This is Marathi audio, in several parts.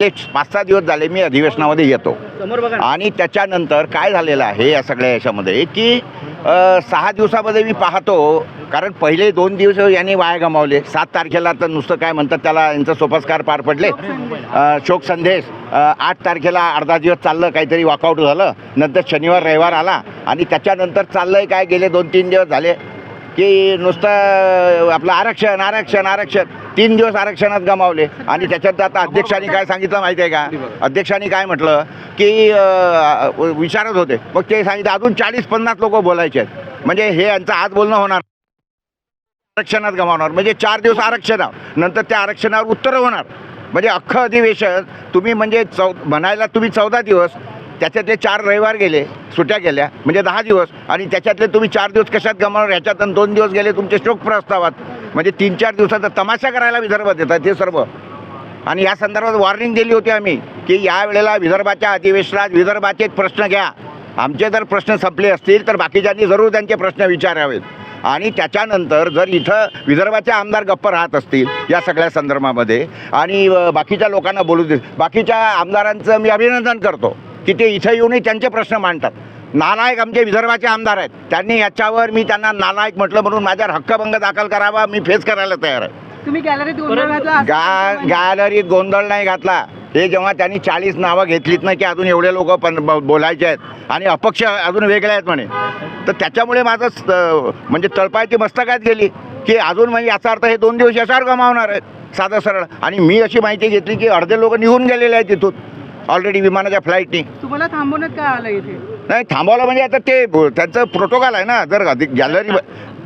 ते पाच सहा दिवस झाले मी अधिवेशनामध्ये येतो. आणि त्याच्यानंतर काय झालेलं आहे या सगळ्या याच्यामध्ये? की सहा दिवसामध्ये मी पाहतो कारण पहिले दोन दिवस यांनी वाया गमावले. सात तारखेला तर नुसतं काय म्हणतात त्याला यांचं सोपस्कार पार पडले. शोक संदेश. आठ तारखेला अर्धा दिवस चाललं काहीतरी वॉकआउट झालं. नंतर शनिवार रविवार आला. आणि त्याच्यानंतर चाललंय काय गेले दोन तीन दिवस झाले. की नुसतं आपलं आरक्षण आरक्षण आरक्षण. तीन दिवस आरक्षणात गमावले. आणि त्याच्यात आता अध्यक्षांनी काय सांगितलं माहिती आहे का? अध्यक्षांनी काय म्हटलं? की विचारत होते. मग ते सांगितलं अजून चाळीस पन्नास लोक बोलायचे आहेत. म्हणजे हे यांचं आज बोलणं होणार. आरक्षणात गमावणार. म्हणजे चार दिवस आरक्षणावर नंतर त्या आरक्षणावर उत्तरं होणार. म्हणजे अख्खं अधिवेशन तुम्ही म्हणजे चौ म्हणायला तुम्ही चौदा दिवस त्याच्यातले चार रविवार गेले सुट्या गेल्या म्हणजे दहा दिवस. आणि त्याच्यातले तुम्ही चार दिवस कशात गमावणार? ह्याच्यात आणि दोन दिवस गेले तुमचे शोक प्रस्तावात. म्हणजे तीन चार दिवसाचा तमाशा करायला विदर्भात येतात ते सर्व. आणि या संदर्भात वॉर्निंग दिली होती आम्ही की या वेळेला विदर्भाच्या अधिवेशनात विदर्भाचेच प्रश्न घ्या. आमचे जर प्रश्न संपले असतील तर बाकीच्यांनी जरूर त्यांचे प्रश्न विचारावेत. आणि त्याच्यानंतर जर इथं विदर्भाचे आमदार गप्प राहत असतील या सगळ्या संदर्भामध्ये आणि बाकीच्या लोकांना बोलू दे बाकीच्या आमदारांचं मी अभिनंदन करतो. की ते इथं येऊनही त्यांचे प्रश्न मांडतात. नालायक आमचे विदर्भाचे आमदार आहेत. त्यांनी याच्यावर मी त्यांना नालायक म्हटलं म्हणून माझ्यावर हक्कभंग दाखल करावा मी फेस करायला तयार आहे. तुम्ही गॅलरीत गोंधळ घातला? असं गा गॅलरीत गोंधळ नाही घातला. हे जेव्हा त्यांनी चाळीस नावं घेतलीत ना की अजून एवढे लोक पण बोलायचे आहेत आणि अपक्ष अजून वेगळे आहेत म्हणे. तर त्याच्यामुळे माझं म्हणजे तळपायची मस्तकात गेली की अजून म्हणजे याचा अर्थ हे दोन दिवस यशावर गमावणार आहेत. साधं सरळ. आणि मी अशी माहिती घेतली की अर्धे लोक निघून गेलेले आहेत तिथून. ऑलरेडी विमानाच्या फ्लाईटनी तुम्हाला थांबवण्यात काय आलं इथे? नाही थांबवलं म्हणजे आता ते त्यांचं प्रोटोकॉल आहे ना जर गॅलरी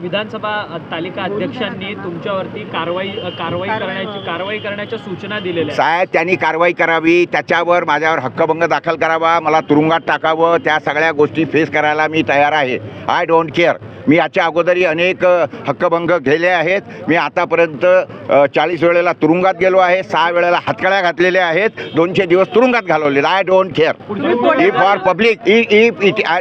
विधानसभा तालिका अध्यक्षांनी तुमच्यावरती कारवाई कारवाई करण्याची कारवाई करण्याच्या सूचना दिलेल्या. साहेब त्यांनी कारवाई करावी. त्याच्यावर माझ्यावर हक्कभंग दाखल करावा. मला तुरुंगात टाकावं. त्या सगळ्या गोष्टी फेस करायला मी तयार आहे. आय डोंट केअर मी याच्या अगोदरही अनेक हक्कभंग गेले आहेत. मी आतापर्यंत चाळीस वेळेला तुरुंगात गेलो आहे. सहा वेळेला हातकड्या घातलेल्या आहेत. दोनशे दिवस तुरुंगात घालवलेले. I don't care E for public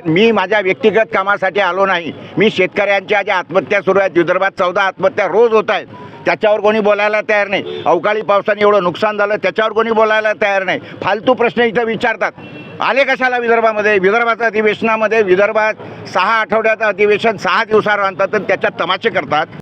मी माझ्या व्यक्तिगत कामासाठी आलो नाही. मी शेतकऱ्यांच्या ज्या आत्महत्या सुरू आहेत विदर्भात चौदा आत्महत्या रोज होत आहेत. त्याच्यावर कोणी बोलायला तयार नाही. अवकाळी पावसाने एवढं नुकसान झालं त्याच्यावर कोणी बोलायला तयार नाही. फालतू प्रश्न इथं विचारतात. आले कशाला विदर्भामध्ये? विदर्भाच्या अधिवेशनामध्ये विदर्भात सहा आठवड्याचं अधिवेशन सहा दिवसावर आणतात आणि त्याच्यात तमाशे करतात.